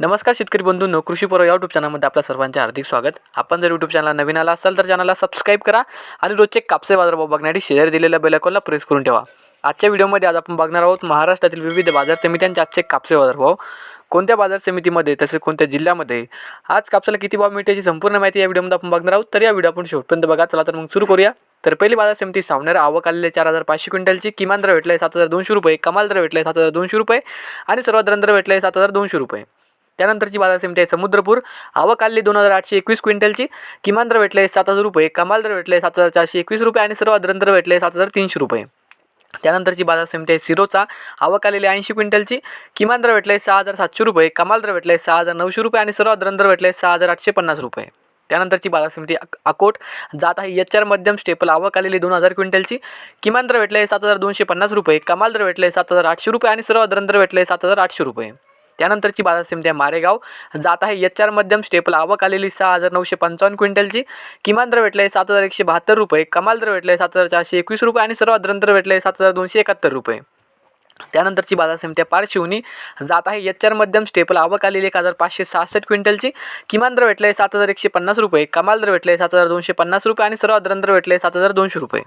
नमस्कार शेतकरी बंधूंनो कृषी पर्व यूट्यूब चॅनलमध्ये आपल्या सर्वांचे हार्दिक स्वागत. आपण जर यूट्यूब चॅनलला नवीन आला असाल तर चॅनलला सबस्क्राईब करा आणि रोजचे कापसे बाजारभाव बघण्यासाठी शेअर दिलेल्या बेलकॉनला प्रेस करून ठेवा. आजच्या व्हिडिओमध्ये आज आपण बघणार आहोत महाराष्ट्रातील विविध बाजार समित्यांचे आजचे कापसे बाजारभाव. कोणत्या बाजार समितीमध्ये तसेच कोणत्या जिल्ह्यामध्ये? आज कापसाला किती भाव मिळते याची संपूर्ण माहिती या व्हिडिओमध्ये आपण बघणार आहोत. तर या व्हिडिओ आपण शेवटपर्यंत बघा. चला तर मग सुरू करूया. तर पहिली बाजार समिती सावनेर आवक आलेले चार हजार पाचशे क्विंटलची. किमान दर भेटले सात हजार दोनशे रुपये कमाल दर भेटले सात हजार दोनशे रुपये आणि सर्वात दर भेटले सात हजार दोनशे रुपये. त्यानंतरची बाजार समिती आहे समुद्रपूर. आवक आली दोन हजार आठशे एकवीस क्विंटलची. किमान दर भेटले सात हजार रुपये. कमाल दर भेटले सात हजार चारशे एकवीस रुपये आणि सर्व दर भेटले सात हजार तीनशे रुपये. त्यानंतरची बाजार समिती आहे सिरोचा. आवक आलेली ऐंशी क्विंटलची. किमान दर भेटले सहा हजार सातशे रुपये. कमाल दर भेटले सहा हजार नऊशे रुपये आणि सर्व दर भेटले सहा हजार आठशे पन्नास रुपये. त्यानंतरची बाजार समिती अक- अकोट. जात आहे एच आर मध्यम स्टेपल. आवक आलेली दोन हजार क्विंटलची. किमान दर भेटले सात हजार दोनशे पन्नास रुपये. कमाल दर भेटले सात हजार आठशे रुपये आणि सर्व दर भेटले सात हजार आठशे रुपये. त्यानंतरची बाजार समिती आहे मारेगाव. जात आहे एच आर मध्यम स्टेपल. आवक आलेली सहा हजार नऊशे पंचावन्न क्विंटलची. किमान दर भेटले सात हजार एकशे बहात्तर रुपये. कमाल दर भेटले सात हजार चारशे एकवीस रुपये आणि सर्वात दर भेटले सात हजार दोनशे एकाहत्तर रुपये. त्यानंतरची बाजार समिती आहे पारशिवनी. जात आहे एच आर मध्यम स्टेपल. आवक आलेली एक हजार पाचशे सहासष्ट क्विंटलची. किमान दर भेटले सात हजार एकशे पन्नास रुपये. कमाल दर भेटले सात हजार दोनशे पन्नास रुपये आणि सर्व दर भेटले सात हजार दोनशे रुपये.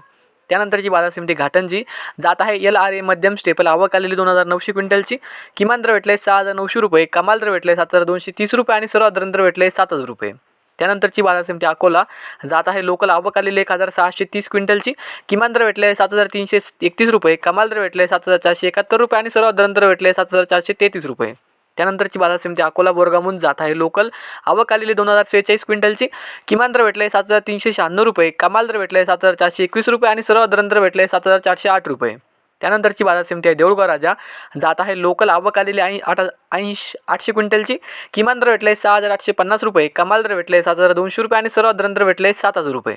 त्यानंतरची बाजार समिती घाटंजी जात आहे. एल आर ए मध्यम स्टेपल आवक आलेली दोन हजार नऊशे क्विंटलची. किमान दर भेटले सहा हजार नऊशे रुपये कमाल दर भेटले सात हजार दोनशे तीस रुपये आणि सर्वात दर भेटले सात हजार रुपये. त्यानंतरची बाजार समिती अकोला जात आहे. लोकल आवक आलेली एक हजार सहाशे तीस क्विंटलची. किमान दर भेटले सात हजार तीनशे एकतीस रुपये कमाल दर भेटले सात हजार चारशे एकाहत्तर रुपये आणि सर्वात दर भेटले सात हजार चारशे तेहतीस रुपये. त्यानंतरची बाजार समिती अकोला बोरगामून जात आहे. लोकल आवक आलेली दोन हजार सेहेचाळीस क्विंटलची. किमान दर भेटले सात हजार तीनशे शहाण्णव रुपये. कमाल दर भेटले सात हजार चारशे एकवीस रुपये आणि सर्व दर भेटले सात हजार चारशे आठ रुपये. त्यानंतरची बाजार समिती आहे देऊळगाव राजा. जात आहे लोकल आवक आलेली ऐं आठ ऐंशी आठशे क्विंटलची. किमान दर भेटले सहा हजार आठशे पन्नास रुपये. कमाल दर भेटले सात हजार दोनशे रुपये आणि सर्व दर भेटले सात हजार रुपये.